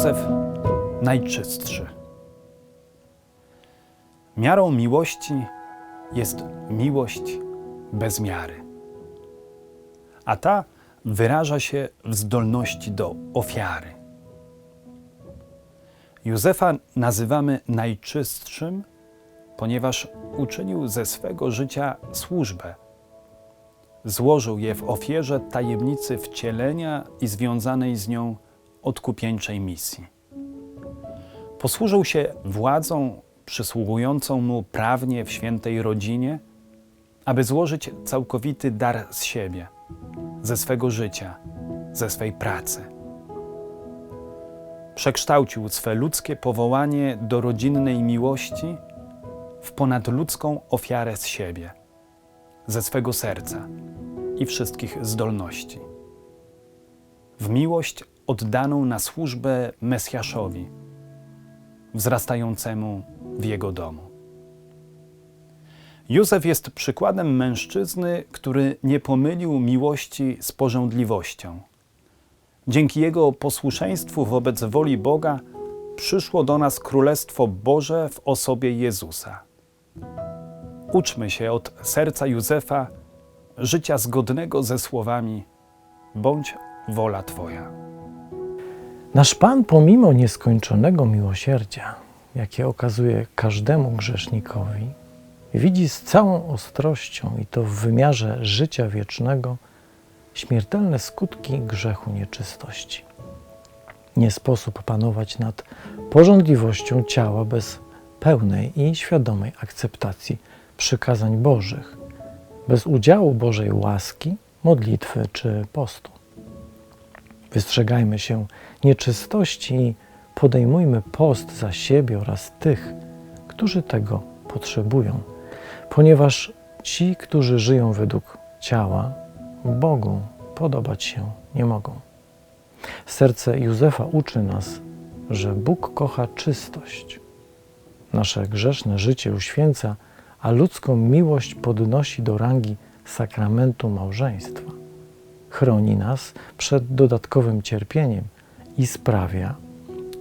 Józef najczystszy. Miarą miłości jest miłość bez miary, a ta wyraża się w zdolności do ofiary. Józefa nazywamy najczystszym, ponieważ uczynił ze swego życia służbę. Złożył je w ofierze tajemnicy wcielenia i związanej z nią odkupieńczej misji. Posłużył się władzą przysługującą mu prawnie w świętej rodzinie, aby złożyć całkowity dar z siebie, ze swego życia, ze swej pracy. Przekształcił swe ludzkie powołanie do rodzinnej miłości w ponadludzką ofiarę z siebie, ze swego serca i wszystkich zdolności. W miłość oddaną na służbę Mesjaszowi, wzrastającemu w jego domu. Józef jest przykładem mężczyzny, który nie pomylił miłości z pożądliwością. Dzięki jego posłuszeństwu wobec woli Boga przyszło do nas Królestwo Boże w osobie Jezusa. Uczmy się od serca Józefa życia zgodnego ze słowami: bądź wola Twoja. Nasz Pan, pomimo nieskończonego miłosierdzia, jakie okazuje każdemu grzesznikowi, widzi z całą ostrością i to w wymiarze życia wiecznego śmiertelne skutki grzechu nieczystości. Nie sposób panować nad porządliwością ciała bez pełnej i świadomej akceptacji przykazań Bożych, bez udziału Bożej łaski, modlitwy czy postu. Wystrzegajmy się nieczystości i podejmujmy post za siebie oraz tych, którzy tego potrzebują, ponieważ ci, którzy żyją według ciała, Bogu podobać się nie mogą. Serce Józefa uczy nas, że Bóg kocha czystość. Nasze grzeszne życie uświęca, a ludzką miłość podnosi do rangi sakramentu małżeństwa. Chroni nas przed dodatkowym cierpieniem i sprawia,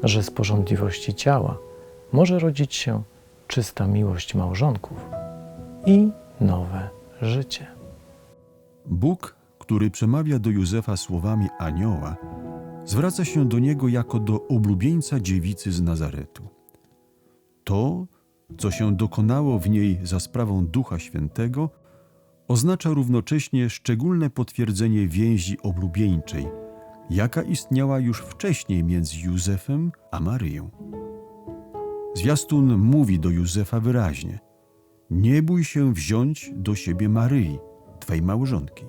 że z porządliwości ciała może rodzić się czysta miłość małżonków i nowe życie. Bóg, który przemawia do Józefa słowami anioła, zwraca się do niego jako do oblubieńca dziewicy z Nazaretu. To, co się dokonało w niej za sprawą Ducha Świętego, oznacza równocześnie szczególne potwierdzenie więzi oblubieńczej, jaka istniała już wcześniej między Józefem a Maryją. Zwiastun mówi do Józefa wyraźnie: Nie bój się wziąć do siebie Maryi, twej małżonki.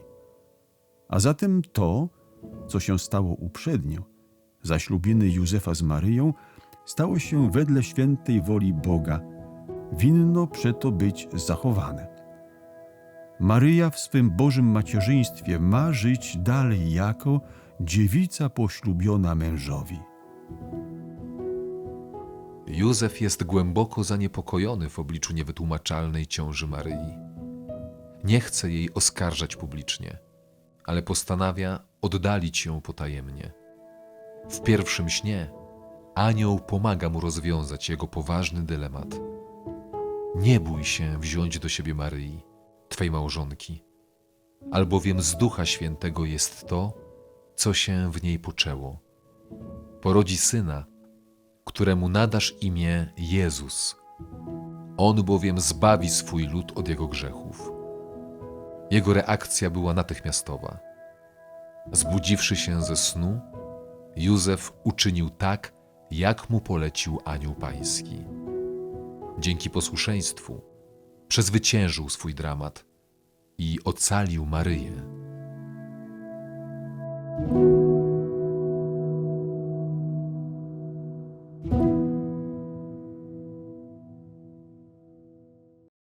A zatem to, co się stało uprzednio, zaślubiny Józefa z Maryją, stało się wedle świętej woli Boga, winno przeto być zachowane. Maryja w swym Bożym macierzyństwie ma żyć dalej jako dziewica poślubiona mężowi. Józef jest głęboko zaniepokojony w obliczu niewytłumaczalnej ciąży Maryi. Nie chce jej oskarżać publicznie, ale postanawia oddalić ją potajemnie. W pierwszym śnie anioł pomaga mu rozwiązać jego poważny dylemat. Nie bój się wziąć do siebie Maryi, Twej małżonki, albowiem z Ducha Świętego jest to, co się w niej poczęło. Porodzi syna, któremu nadasz imię Jezus. On bowiem zbawi swój lud od jego grzechów. Jego reakcja była natychmiastowa. Zbudziwszy się ze snu, Józef uczynił tak, jak mu polecił anioł pański. Dzięki posłuszeństwu przezwyciężył swój dramat i ocalił Maryję.